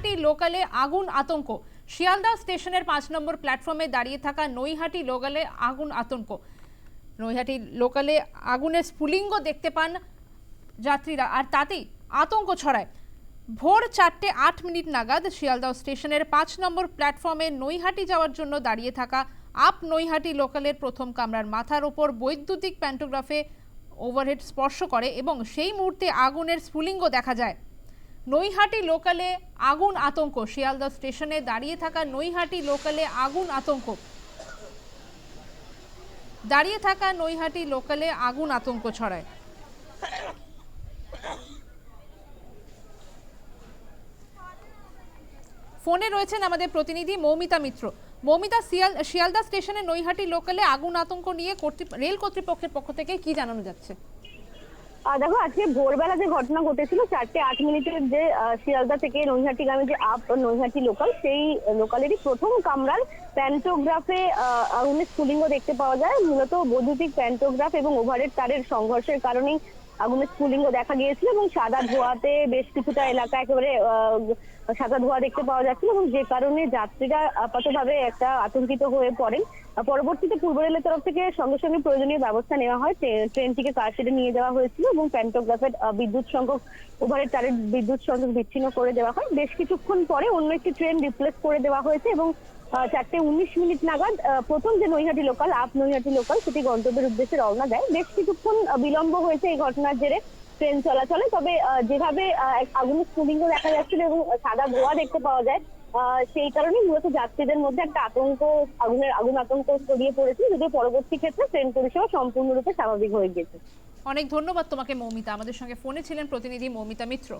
নৈহাটি লোকালে আগুন আতঙ্ক। শিয়ালদা স্টেশনের পাঁচ নম্বর প্ল্যাটফর্মে দাঁড়িয়ে থাকা নৈহাটি লোকালে আগুন আতঙ্ক। নৈহাটি লোকালে আগুনের স্ফুলিঙ্গ দেখতে পান যাত্রীরা, আর তাতেই আতঙ্ক ছড়ায়। ভোর চারটে আট মিনিট নাগাদ শিয়ালদহ স্টেশনের পাঁচ নম্বর প্ল্যাটফর্মে নৈহাটি যাওয়ার জন্য দাঁড়িয়ে থাকা আপ নৈহাটি লোকালের প্রথম কামরার মাথার ওপর বৈদ্যুতিক প্যান্টোগ্রাফে ওভারহেড স্পর্শ করে এবং সেই মুহূর্তে আগুনের স্ফুলিঙ্গ দেখা যায়। নৈহাটি লোকালে আগুন আতঙ্ক। শিয়ালদহ স্টেশনে দাঁড়িয়ে থাকা নৈহাটি লোকালে আগুন আতঙ্ক। দাঁড়িয়ে থাকা নৈহাটি লোকালে আগুন আতঙ্ক ছড়ায়। ফোনে রয়েছেন আমাদের প্রতিনিধি মৌমিতা মিত্র। মৌমিতা, শিয়াল, শিয়ালদা স্টেশনে নৈহাটি লোকালে আগুন আতঙ্ক নিয়ে রেল কর্তৃপক্ষের পক্ষ থেকে কি জানানো যাচ্ছে? দেখো, আজকে ভোরবেলা যে ঘটনা ঘটেছিল, চারটে আট মিনিটের যে শিয়ালদা থেকে নৈহাটি গ্রামে যে আপ, নৈহাটি লোকাল সেই লোকালেরই প্রথম কামরার প্যান্টোগ্রাফে আগুনের স্ফুলিঙ্গ দেখতে পাওয়া যায়। মূলত বৈদ্যুতিক প্যান্টোগ্রাফ এবং ওভারের তারের সংঘর্ষের কারণেই আগুনের স্ফুলিঙ্গ দেখা গিয়েছিল এবং সাদা ধোঁয়াতে বেশ কিছুটা এলাকা একেবারে সাদা ধোঁয়া দেখতে পাওয়া যাচ্ছিল এবং যে কারণে যাত্রীরা আপাতভাবে একটা আতঙ্কিত হয়ে পড়েন। পরবর্তীতে পূর্ব রেলের তরফ থেকে সঙ্গে সঙ্গে প্রয়োজনীয় ব্যবস্থা নেওয়া হয়। ট্রে- ট্রেনটিকে কারশেডে নিয়ে যাওয়া হয়েছিল এবং প্যান্টোগ্রাফের বিদ্যুৎ সংযোগ ওভারের তারের বিদ্যুৎ সংযোগ বিচ্ছিন্ন করে দেওয়া হয়। বেশ কিছুক্ষণ পরে অন্য একটি ট্রেন রিপ্লেস করে দেওয়া হয়েছে এবং চারটে উনিশ মিনিট নাগাদ প্রথম যে Naihati local up Naihati local সেটি গন্তব্যের উদ্দেশ্যে রওনা দেয়। বেশ কিছুক্ষণ বিলম্ব হয়েছে এই ঘটনার জেরে ট্রেন চলাচলে, তবে যেভাবে আগুনের স্ফুলিঙ্গ দেখা যাচ্ছিল এবং সাদা ধোঁয়া দেখতে পাওয়া যায় সেই কারণে মূলত যাত্রীদের মধ্যে একটা আতঙ্ক, আগুনের আগুন আতঙ্ক ছড়িয়ে পড়েছে যদিও পরবর্তী ক্ষেত্রে ট্রেন পরিষেবা সম্পূর্ণরূপে স্বাভাবিক হয়ে গেছে। অনেক ধন্যবাদ তোমাকে, মৌমিতা। আমাদের সঙ্গে ফোনে ছিলেন প্রতিনিধি মৌমিতা মিত্র।